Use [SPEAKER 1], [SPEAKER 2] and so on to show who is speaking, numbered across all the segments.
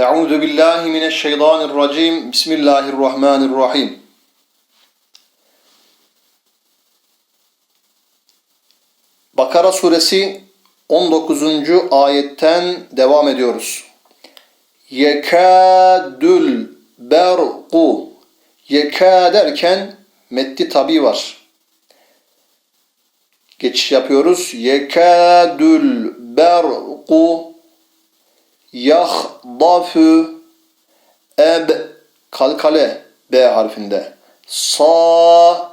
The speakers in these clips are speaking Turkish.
[SPEAKER 1] Euzu billahi mineşşeytanirracim. Bismillahirrahmanirrahim. Bakara suresi 19. ayetten devam ediyoruz. Yekadül berqu Yeka derken metni tabi var. Geçiş yapıyoruz. Yekadül berqu yahdafü eb kalkale B harfinde sa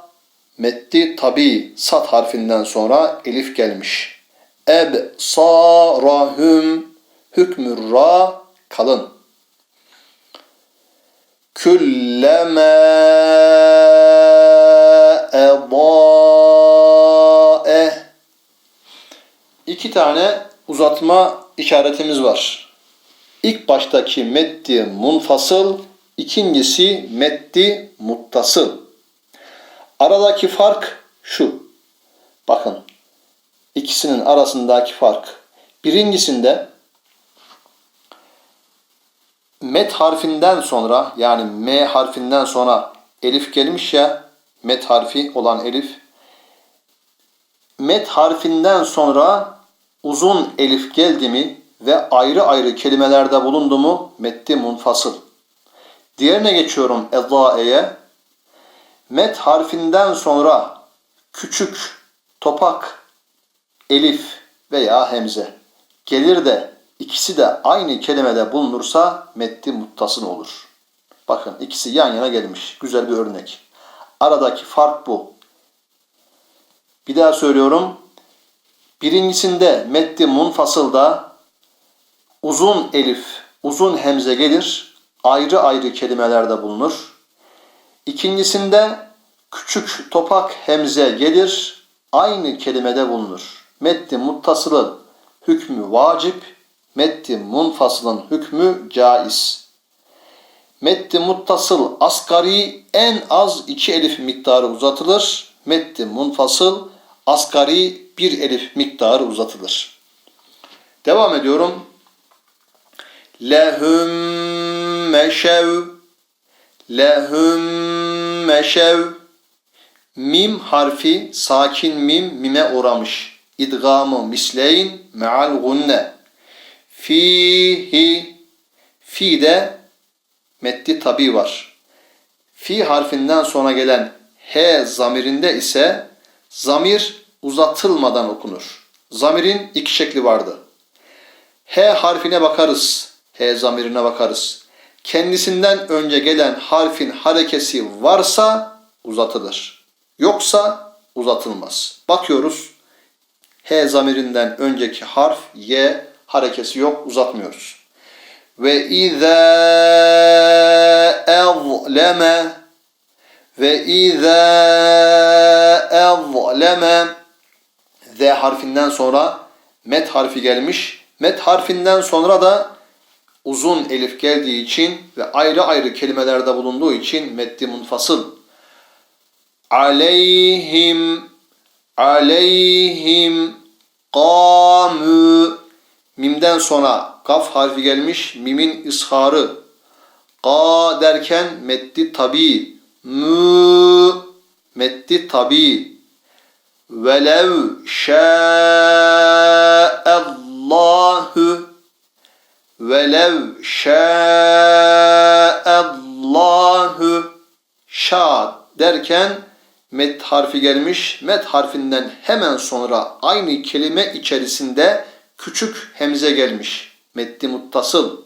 [SPEAKER 1] metti tabi sat harfinden sonra elif gelmiş. Eb sarahum hükmü ra kalın. Külleme edae İki tane uzatma işaretimiz var. İlk baştaki meddi munfasıl, ikincisi meddi muttasıl. Aradaki fark şu. Bakın. ikisinin arasındaki fark. Birincisinde met harfinden sonra yani m harfinden sonra elif gelmiş ya met harfi olan elif met harfinden sonra uzun elif geldi mi ve ayrı ayrı kelimelerde bulundu mu metti munfasıl. Diğerine geçiyorum edaeye. Met harfinden sonra küçük, topak, elif veya hemze gelir de ikisi de aynı kelimede bulunursa metti muttasıl olur. Bakın ikisi yan yana gelmiş. Güzel bir örnek. Aradaki fark bu. Bir daha söylüyorum. Birincisinde metti munfasılda uzun elif, uzun hemze gelir. Ayrı ayrı kelimelerde bulunur. İkincisinde küçük topak hemze gelir. Aynı kelimede bulunur. Metti muttasılın hükmü vacip, metti munfasılın hükmü caiz. Metti muttasıl asgari en az iki elif miktarı uzatılır. Metti munfasıl asgari bir elif miktarı uzatılır. Devam ediyorum. Lehum meşev Lehum meşev Mim harfi sakin mim mime uğramış. İdgamı misleyn me'al gunne. Fihi fi de metni tabi var. Fi harfinden sonra gelen he zamirinde ise zamir uzatılmadan okunur. Zamirin iki şekli vardı. H harfine bakarız. H zamirine bakarız. Kendisinden önce gelen harfin harekesi varsa uzatılır. Yoksa uzatılmaz. Bakıyoruz. H zamirinden önceki harf Y harekesi yok uzatmıyoruz. Ve izâ ezleme ve izâ ezleme Z harfinden sonra met harfi gelmiş. Met harfinden sonra da uzun elif geldiği için ve ayrı ayrı kelimelerde bulunduğu için meddi munfasıl. Aleyhim aleyhim kamu mimden sonra kaf harfi gelmiş mimin isharı. Ka derken meddi tabi mü meddi tabi. Velev şâ'allahu velev şâ'allahu şa derken met harfi gelmiş. Met harfinden hemen sonra aynı kelime içerisinde küçük hemze gelmiş. Metti muttasıl.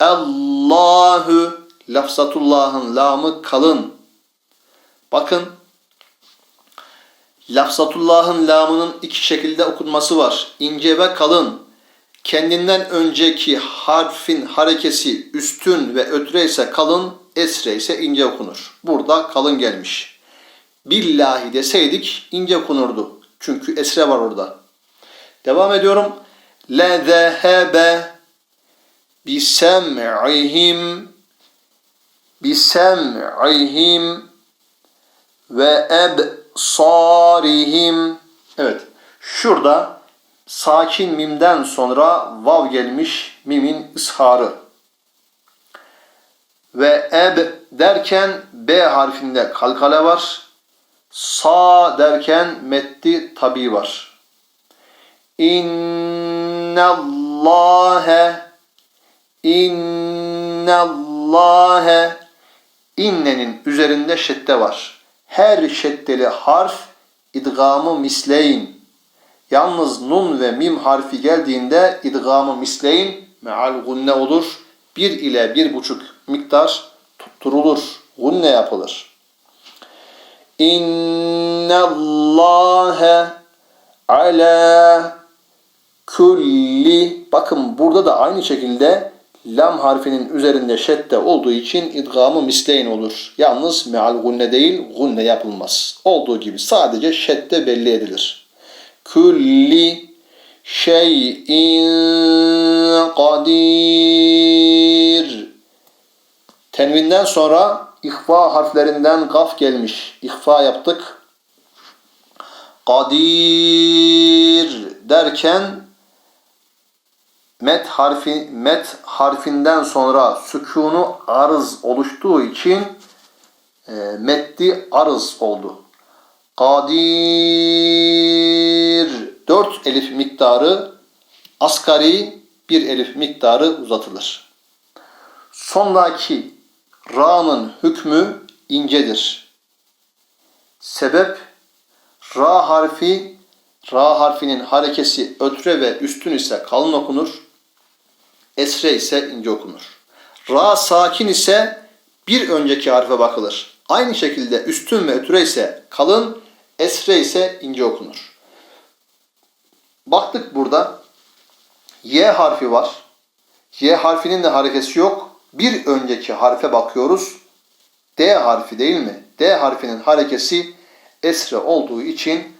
[SPEAKER 1] Allahu lafzatullahın lamı kalın. Bakın lafzatullahın lamının iki şekilde okunması var. İnce ve kalın. Kendinden önceki harfin harekesi üstün ve ötre ise kalın, esre ise ince okunur. Burada kalın gelmiş. Billahi deseydik ince okunurdu. Çünkü esre var orada. Devam ediyorum. Le zehebe bisem'ihim bisem'ihim ve ebsarihim Evet. Şurada sakin mimden sonra vav gelmiş mimin isharı. Ve eb derken B harfinde kalkale var. Sa derken meddi tabi var. İnnallâhe İnnallâhe İnnenin üzerinde şedde var. Her şeddeli harf idgamı misleyn. Yalnız nun ve mim harfi geldiğinde idgamı misleyn meal gunne olur. Bir ile bir buçuk miktar tutturulur. Gunne yapılır. İnnallâhe ala kulli bakın burada da aynı şekilde lam harfinin üzerinde şedde olduğu için idgamı misleyn olur. Yalnız meal gunne değil gunne yapılmaz. Olduğu gibi sadece şedde belli edilir. Kulli şeyin kadir Tenvinden sonra ihfa harflerinden gaf gelmiş. İhfa yaptık. Kadir derken met harfi met harfinden sonra sükunu arız oluştuğu için e, metti arız oldu. Kadir dört elif miktarı asgari bir elif miktarı uzatılır. Sondaki ra'nın hükmü incedir. Sebep ra harfi ra harfinin harekesi ötre ve üstün ise kalın okunur. Esre ise ince okunur. Ra sakin ise bir önceki harfe bakılır. Aynı şekilde üstün ve ötre ise kalın, esre ise ince okunur. Baktık burada Y harfi var. Y harfinin de harekesi yok. Bir önceki harfe bakıyoruz. D harfi değil mi? D harfinin harekesi esre olduğu için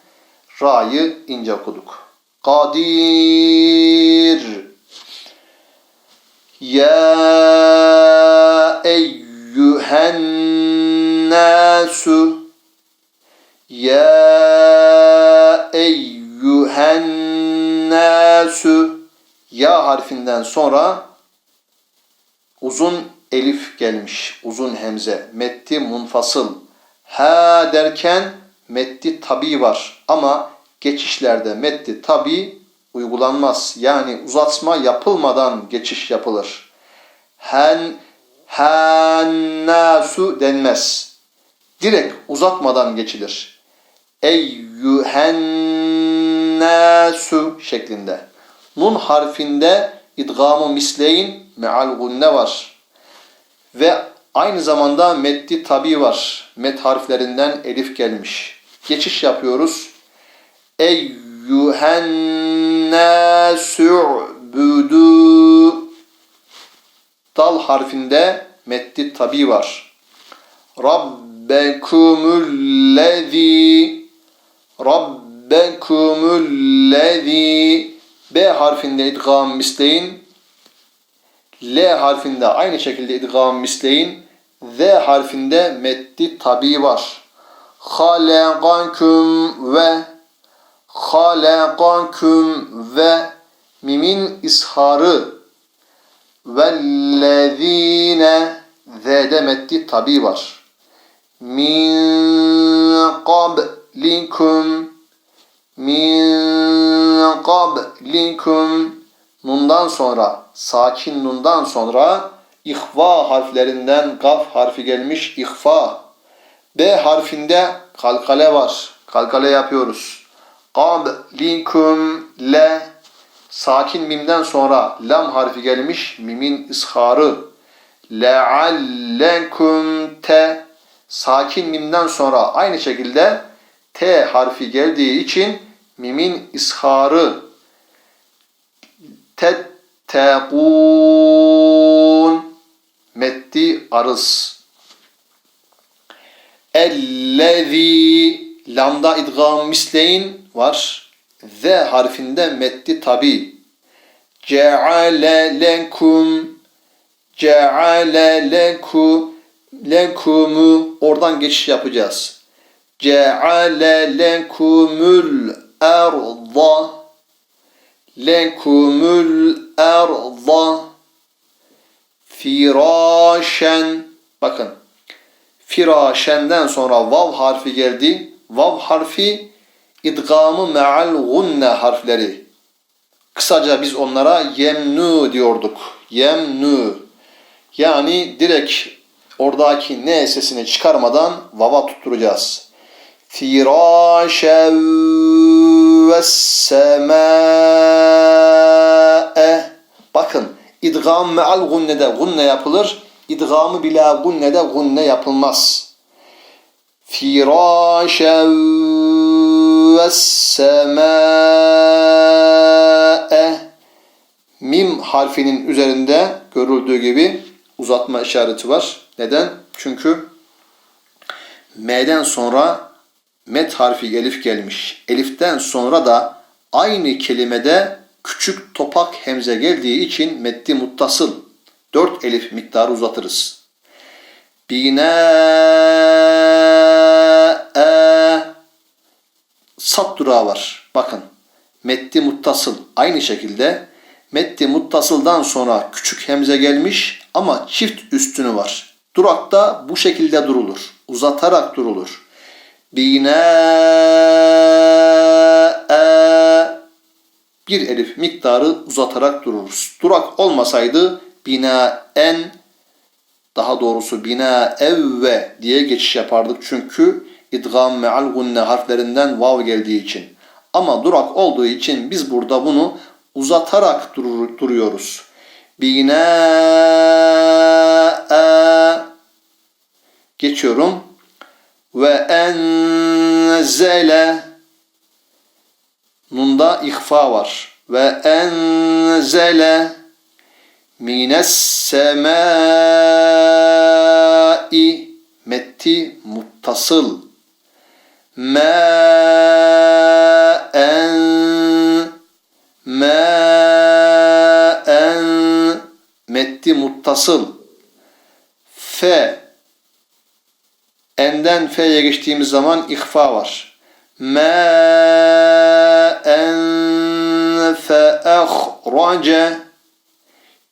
[SPEAKER 1] ra'yı ince okuduk. Kadir Ya eyyühen nasu Ya eyyühen nasu Ya harfinden sonra uzun elif gelmiş. Uzun hemze. Metti munfasıl. Ha derken metti tabi var. Ama geçişlerde metti tabi uygulanmaz. Yani uzatma yapılmadan geçiş yapılır. Hen hennasu denmez. Direkt uzatmadan geçilir. Eyyühennasu şeklinde. Nun harfinde idgamı misleyin meal gunne var. Ve aynı zamanda meddi tabi var. Met harflerinden elif gelmiş. Geçiş yapıyoruz. Eyyühennâsu'budu Dal harfinde meddi tabi var. Rabbekumullezî Rabbekumullezî B harfinde idgam misleyin. L harfinde aynı şekilde idgam misleyin. Z harfinde meddi tabi var. Halakakum ve halakakum ve mimin isharı vellezine z'de meddi tabi var. Min qablikum min qablikum nundan sonra sakin nundan sonra ihva harflerinden gaf harfi gelmiş ihfa. B harfinde kalkale var. Kalkale yapıyoruz. Qablikum le sakin mimden sonra lam harfi gelmiş mimin isharı. Leallekum te sakin mimden sonra aynı şekilde T harfi geldiği için mimin isharı. Tettekûn metti arız. Ellezî. Lamda idgam misleyin var. Z harfinde metti tabi. Ceale lekum ceale leku lekumu oradan geçiş yapacağız ceale lekumul arda lekumul arda Firâşen. Bakın. Firâşenden sonra vav harfi geldi. Vav harfi idgamı me'al gunne harfleri. Kısaca biz onlara yemnu diyorduk. Yemnu. Yani direkt oradaki ne sesini çıkarmadan vava tutturacağız. Ve semâe. Bakın idgam me'al gunnede gunne yapılır. İdgamı bila gunnede gunne yapılmaz. Firâşen ve semâe. Mim harfinin üzerinde görüldüğü gibi uzatma işareti var. Neden? Çünkü M'den sonra met harfi elif gelmiş. Eliften sonra da aynı kelimede küçük topak hemze geldiği için meddi muttasıl. Dört elif miktarı uzatırız. Bina sat durağı var. Bakın. Meddi muttasıl aynı şekilde meddi muttasıldan sonra küçük hemze gelmiş ama çift üstünü var. Durakta bu şekilde durulur. Uzatarak durulur. Bina bir elif miktarı uzatarak dururuz. Durak olmasaydı bina en daha doğrusu bina evve diye geçiş yapardık. Çünkü idgam me'al gunne harflerinden vav geldiği için. Ama durak olduğu için biz burada bunu uzatarak durur, duruyoruz. Bina geçiyorum. Ve enzele Nunda ihfa var. Ve enzele mines semai metti muttasıl ma'en ma'en metti muttasıl fe enden fe'ye geçtiğimiz zaman ihfa var. Ma'en fe'ahrace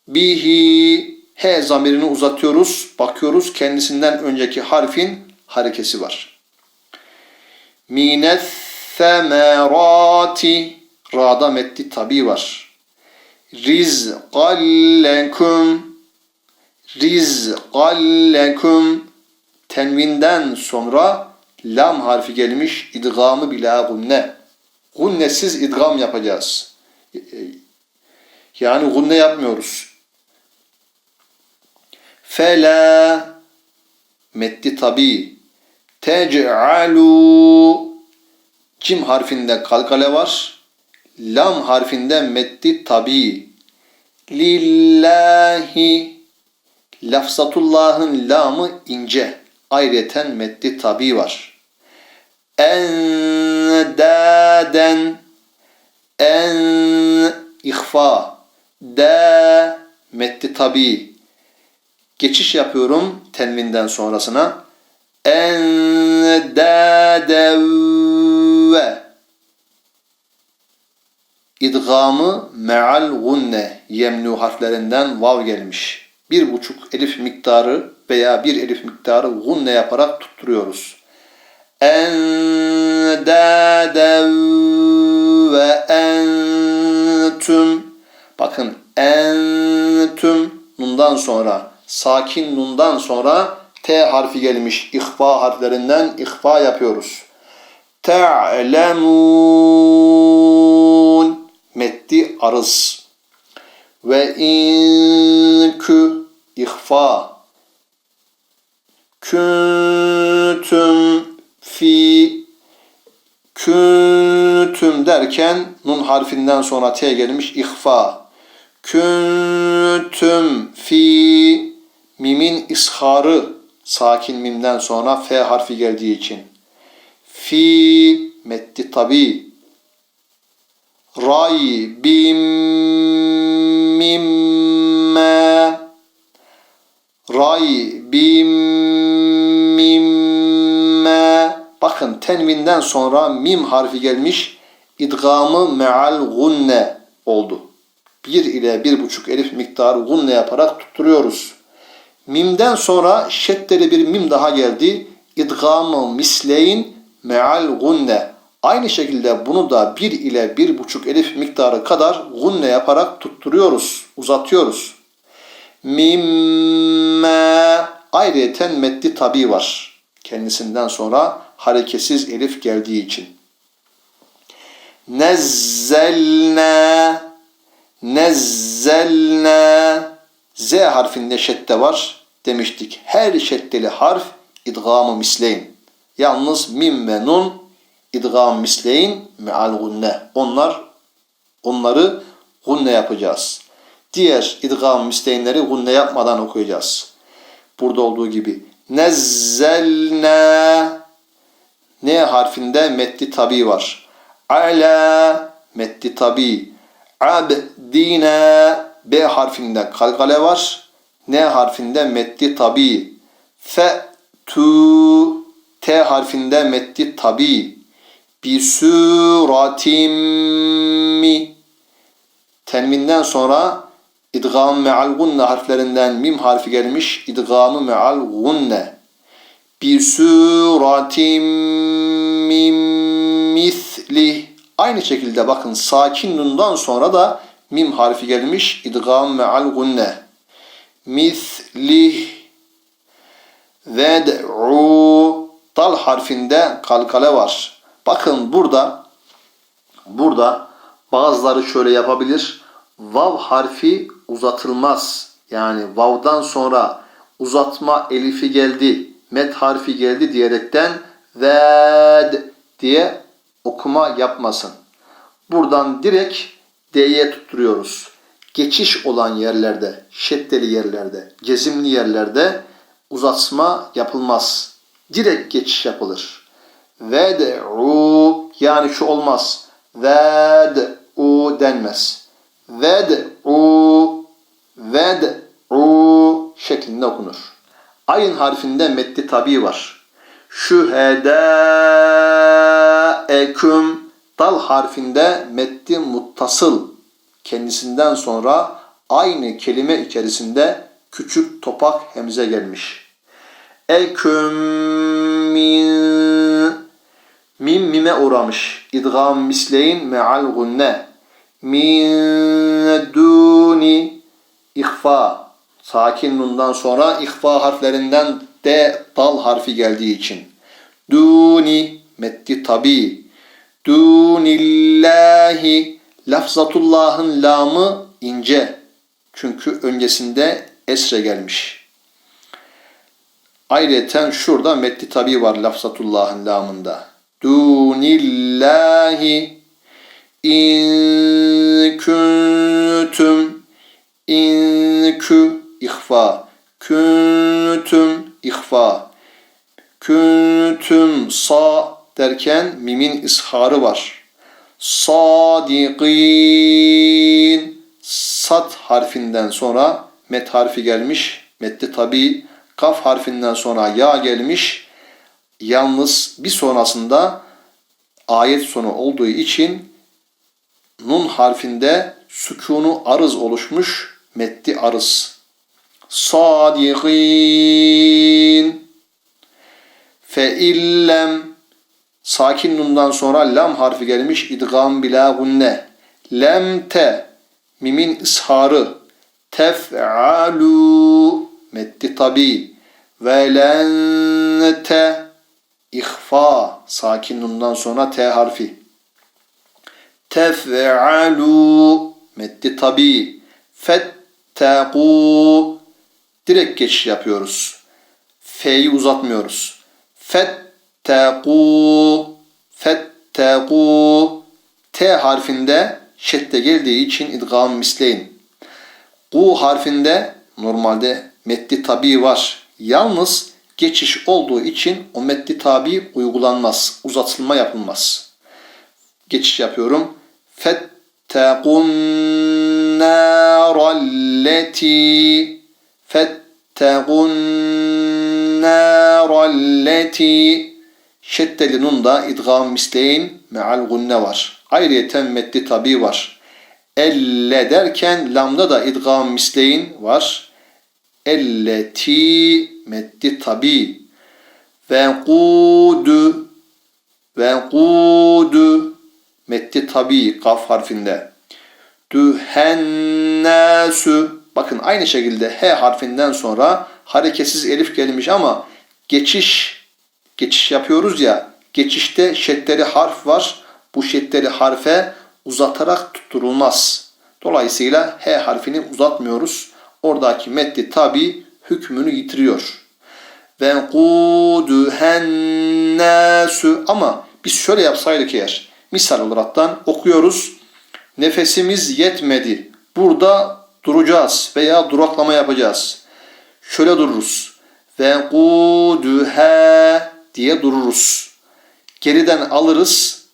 [SPEAKER 1] bihi he zamirini uzatıyoruz. Bakıyoruz kendisinden önceki harfin harekesi var. Mines semerati ra'da metti tabi var. Rizqallekum rizqallekum tenvinden sonra lam harfi gelmiş idgamı bila gunne. Gunnesiz idgam yapacağız. Yani gunne yapmıyoruz. Fela metti tabi tec'alu cim harfinde kalkale var. Lam harfinde metti tabi lillahi lafzatullahın lamı ince. Ayrıyeten metti tabi var. Endaden en ihfa da metti tabi geçiş yapıyorum tenvinden sonrasına endadev idgamı me'al gunne yemnu harflerinden vav gelmiş. Bir buçuk elif miktarı veya bir elif miktarı gunne yaparak tutturuyoruz. Endadev ve entüm. Bakın entüm nundan sonra sakin nundan sonra T harfi gelmiş. İhfa harflerinden ihfa yapıyoruz. Te'lemun metti arız. Ve inkü ihfa küntüm fi küntüm derken nun harfinden sonra T gelmiş ihfa. Küntüm fi mimin isharı sakin mimden sonra F harfi geldiği için. Fi metti tabi. Ray bim mimme ray bim bakın tenvinden sonra mim harfi gelmiş idgamı meal gunne oldu. Bir ile bir buçuk elif miktarı gunne yaparak tutturuyoruz. Mimden sonra şeddeli bir mim daha geldi. İdgamı misleyin meal gunne. Aynı şekilde bunu da 1 ile 1,5 elif miktarı kadar gunne yaparak tutturuyoruz, uzatıyoruz. Mimme ayrıyeten meddi tabi var. Kendisinden sonra hareketsiz elif geldiği için. Nezzelne Nezzelne Z harfinde şedde var demiştik. Her şeddeli harf idgamı misleyin. Yalnız mim ve nun idgam misleyin meal gunne. Onlar onları gunne yapacağız. Diğer idgam misleyinleri gunne yapmadan okuyacağız. Burada olduğu gibi nezzelne N harfinde meddi tabi var. Ala meddi tabi. Abdine B harfinde kalkale var. N harfinde meddi tabi. Fe tu T harfinde meddi tabi. Bi suratim mi Tenvinden sonra idgam me'al gunne harflerinden mim harfi gelmiş. İdgamı me'al gunne. Bi suratim min misli Aynı şekilde bakın sakin nundan sonra da mim harfi gelmiş. İdgam me'al gunne. Misli ved'u dal harfinde kalkale var. Bakın burada burada bazıları şöyle yapabilir. Vav harfi uzatılmaz. Yani vav'dan sonra uzatma elifi geldi, met harfi geldi diyerekten ved diye okuma yapmasın. Buradan direkt D'ye tutturuyoruz. Geçiş olan yerlerde, şeddeli yerlerde, cezimli yerlerde uzatma yapılmaz. Direkt geçiş yapılır. Ved'u yani şu olmaz. Ved'u denmez. Ved'u ved'u şeklinde okunur. Ayın harfinde meddi tabi var. Şühedâeküm dal harfinde meddi muttasıl kendisinden sonra aynı kelime içerisinde küçük topak hemze gelmiş. Eküm min mim mime uğramış. İdgam misleyin me'al gunne. Min duni ihfa. Sakin nundan sonra ihfa harflerinden de dal harfi geldiği için. Duni meddi tabi. Dunillahi lafzatullahın lamı ince. Çünkü öncesinde esre gelmiş. Ayrıca şurada meddi tabi var lafzatullahın lamında. Dunillahi in kuntum in kü ihfa kuntum ihfa kuntum sa derken mimin isharı var. Sadiqin sat harfinden sonra met harfi gelmiş. Metti tabi kaf harfinden sonra ya gelmiş. Yalnız bir sonrasında ayet sonu olduğu için nun harfinde sükunu arız oluşmuş. Metti arız. Sadiqin. Fe illem. Sakin nundan sonra lam harfi gelmiş. İdgam bila gunne. Lem te. Mimin isharı. Tef'alu. Metti tabi ve len te. İhfa. Sakin nundan sonra t harfi. Tef'alu. Metti tabi fettaku direkt geçiş yapıyoruz. F'yi uzatmıyoruz. Fettaku fettaku T harfinde şedde geldiği için idgam misleyin. Bu harfinde normalde meddi tabi var. Yalnız geçiş olduğu için o meddi tabi uygulanmaz. Uzatılma yapılmaz. Geçiş yapıyorum. Fettekun naralleti Fettekun naralleti Şeddeli nun da idgam misleyin meal gunne var. Ayrıyeten meddi tabi var. Elle derken lamda da idgam misleyin var. Elleti meddi tabi. Ve kudu ve kudu meddi tabi kaf harfinde. Dühennâsü bakın aynı şekilde H harfinden sonra hareketsiz elif gelmiş ama geçiş geçiş yapıyoruz ya geçişte şeddeli harf var. Bu şeddeli harfe uzatarak tutturulmaz. Dolayısıyla H harfini uzatmıyoruz. Oradaki meddi tabi hükmünü yitiriyor. Ve kuduhennâsü ama biz şöyle yapsaydık eğer misal olaraktan okuyoruz. Nefesimiz yetmedi. Burada duracağız veya duraklama yapacağız. Şöyle dururuz. Ve kuduhe diye dururuz. Geriden alırız.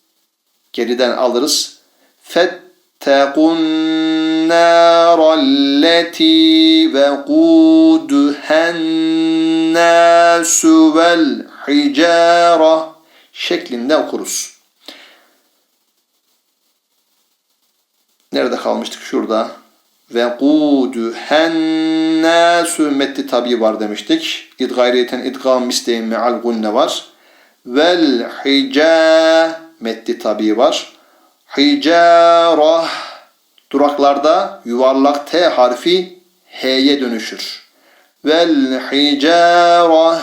[SPEAKER 1] Geriden alırız. Fettekun naralleti ve kuduhen nasu vel hicara şeklinde okuruz. Nerede kalmıştık? Şurada. Ve kuduhen nasu metti tabi var demiştik. İdgayriyeten idgam misleyin me'al gunne var. Vel hica metti tabi var. Hicara duraklarda yuvarlak T harfi H'ye dönüşür. Vel hicara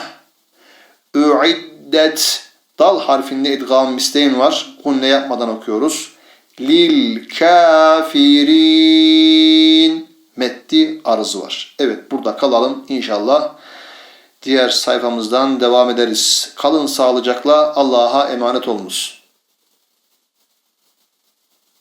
[SPEAKER 1] üiddet dal harfinde idgam misleyin var. Gunne yapmadan okuyoruz. Lil kafirin metti arzı var. Evet burada kalalım inşallah. Diğer sayfamızdan devam ederiz. Kalın sağlıcakla Allah'a emanet olunuz.